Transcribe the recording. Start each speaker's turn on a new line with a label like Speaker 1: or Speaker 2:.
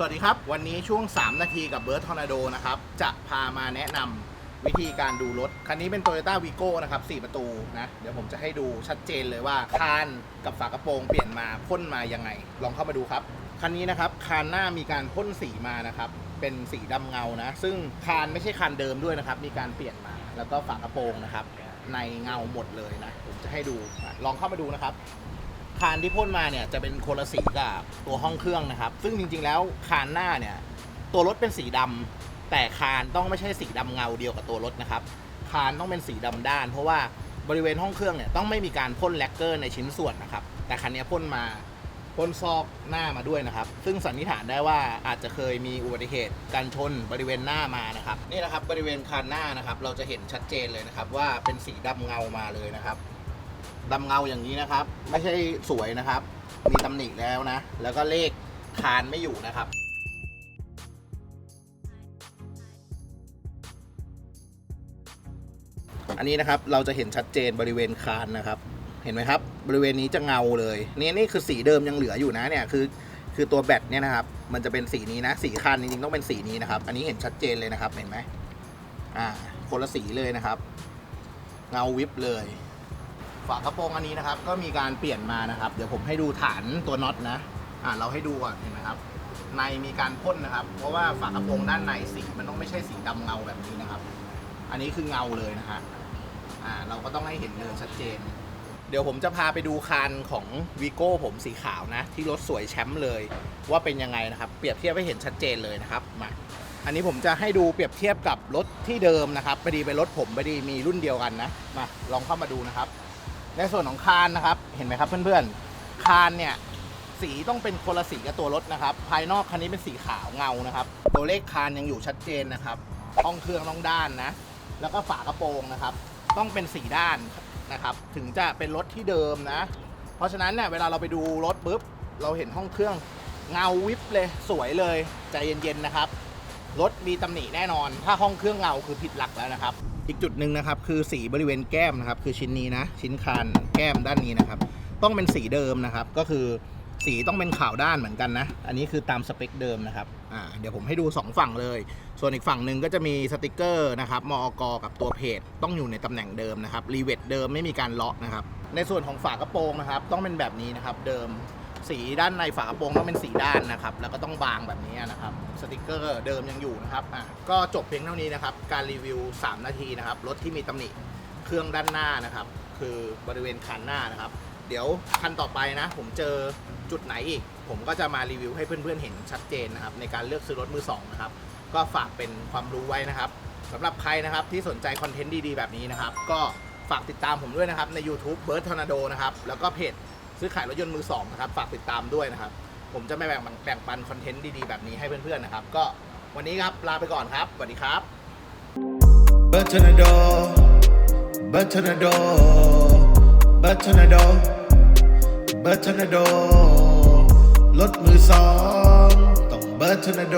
Speaker 1: สวัสดีครับ วันนี้ช่วง 3 นาทีกับเบิร์ t ทอร์นาโดนะครับ จะพามาแนะนำวิธีการดูรถ คันนี้เป็น Toyota Vigo นะครับ 4 ประตูนะ เดี๋ยวผมจะให้ดูชัดเจนเลยว่า คานกับฝากระโปรงเปลี่ยนมาพ่นมายังไง ลองเข้ามาดูครับ คันนี้นะครับ คานหน้ามีการพ่นสีมานะครับ เป็นสีดำเงานะ ซึ่งคานไม่ใช่คานเดิมด้วยนะครับ มีการเปลี่ยนมา แล้วก็ฝากระโปรงนะครับ ในเงาหมดเลยนะ ผมจะให้ดู ลองเข้ามาดูนะครับ คานที่พ่นมาเนี่ยจะเป็นคนละสีกับตัวห้องเครื่องนะครับ ซึ่งจริงๆแล้วคานหน้าเนี่ยตัวรถเป็นสีดำแต่คานต้องไม่ใช่สีดำเงาเดียวกับตัวรถนะครับ คานต้องเป็นสีดำด้าน เพราะว่าบริเวณห้องเครื่องเนี่ยต้องไม่มีการพ่นแลกเกอร์ในชิ้นส่วนนะครับ แต่คันนี้พ่นมาพ่นซอกหน้ามาด้วยนะครับ ซึ่งสันนิษฐานได้ว่าอาจจะเคยมีอุบัติเหตุการชนบริเวณหน้ามานะครับนี่นะครับบริเวณคานหน้านะครับ เราจะเห็นชัดเจนเลยนะครับว่าเป็นสีดำเงามาเลยนะครับ ดำเงาอย่างนี้นะครับ ไม่ใช่สวยนะครับ มีตำหนิแล้วนะ แล้วก็เลขคานไม่อยู่นะครับอันนี้นะครับเราจะเห็นชัดเจนบริเวณคานนะครับ เห็นไหมครับ บริเวณนี้จะเงาเลยนี่นี่คือสีเดิมยังเหลืออยู่นะเนี่ยคือ คือตัวแบตเนี่ยนะครับ มันจะเป็นสีนี้นะ สีคานจริงๆต้องเป็นสีนี้นะครับ อันนี้เห็นชัดเจนเลยนะครับเห็นไหมอ่าคนละสีเลยนะครับ เงาวิบเลย ฝากระโปรงอันนี้นะครับ ก็มีการเปลี่ยนมานะครับ เดี๋ยวผมให้ดูฐานตัวน็อตนะ อ่าเราให้ดูก่อนเห็นไหมครับ ในมีการพ่นนะครับ เพราะว่าฝากระโปรงด้านในสีมันต้องไม่ใช่สีดำเงาแบบนี้นะครับ อันนี้คือเงาเลยนะฮะ อ่าเราก็ต้องให้เห็นเนินชัดเจน เดี๋ยวผมจะพาไปดูคานของวีโก้ผมสีขาวนะ ที่รถสวยแชมป์เลย ว่าเป็นยังไงนะครับ เปรียบเทียบให้เห็นชัดเจนเลยนะครับ มาอันนี้ผมจะให้ดูเปรียบเทียบกับรถที่เดิมนะครับพอดีเป็นรถผมพอดีมีรุ่นเดียวกันนะ มาลองเข้ามาดูนะครับ ในส่วนของคานนะครับ เห็นไหมครับเพื่อนๆ คานเนี่ยสีต้องเป็นคนละสีกับตัวรถนะครับ ภายนอกคันนี้เป็นสีขาวเงานะครับ ตัวเลขคานยังอยู่ชัดเจนนะครับห้องเครื่องต้องด้านนะ แล้วก็ฝากระโปรงนะครับ ต้องเป็นสีด้านนะครับ ถึงจะเป็นรถที่เดิมนะ เพราะฉะนั้นเนี่ยเวลาเราไปดูรถปุ๊บ เราเห็นห้องเครื่องเงาวิบเลยสวยเลยใจเย็นๆนะครับ รถมีตำหนิแน่นอน ถ้าห้องเครื่องเงาคือผิดหลักแล้วนะครับ อีกจุดหนึ่งนะครับคือสีบริเวณแก้มนะครับ คือชิ้นนี้นะ ชิ้นคานแก้มด้านนี้นะครับ ต้องเป็นสีเดิมนะครับ ก็คือสีต้องเป็นขาวด้านเหมือนกันนะ อันนี้คือตามสเปคเดิมนะครับ อ่า เดี๋ยวผมให้ดู 2 ฝั่งเลย ส่วนอีกฝั่งหนึ่งก็จะมีสติกเกอร์นะครับ มอกกับตัวเพจต้องอยู่ในตำแหน่งเดิมนะครับ รีเวทเดิมไม่มีการเลาะนะครับ ในส่วนของฝากระโปรงนะครับ ต้องเป็นแบบนี้นะครับ เดิม สีด้านในฝากระโปรงต้องเป็นสีด้านนะครับ แล้วก็ต้องบางแบบนี้นะครับ สติกเกอร์เดิมยังอยู่นะครับอะก็จบเพียงเท่านี้นะครับ การรีวิว 3 นาทีนะครับ รถที่มีตำหนิเครื่องด้านหน้านะครับ คือบริเวณคันหน้านะครับ เดี๋ยวคันต่อไปนะ ผมเจอจุดไหนอีก ผมก็จะมารีวิวให้เพื่อนๆเห็นชัดเจนนะครับ ในการเลือกซื้อรถมือสองนะครับ ก็ฝากเป็นความรู้ไว้นะครับสำหรับใครนะครับที่สนใจคอนเทนต์ดีๆแบบนี้นะครับ ก็ฝากติดตามผมด้วยนะครับใน YouTube b i r d Tornado นะครับ แล้วก็เพจ ซื้อขายรถยนต์มือสองนะครับฝากติดตามด้วยนะครับ ผมจะไม่แบ่งแบ่งปันคอนเทนต์ดีๆแบบนี้ให้เพื่อนๆนะครับ ก็วันนี้ครับลาไปก่อนครับสวัสดีครับ
Speaker 2: But on the door, but on the door, but on the door, but on the door รถมือสองต้องเบิร์ด to the door รถมือสอง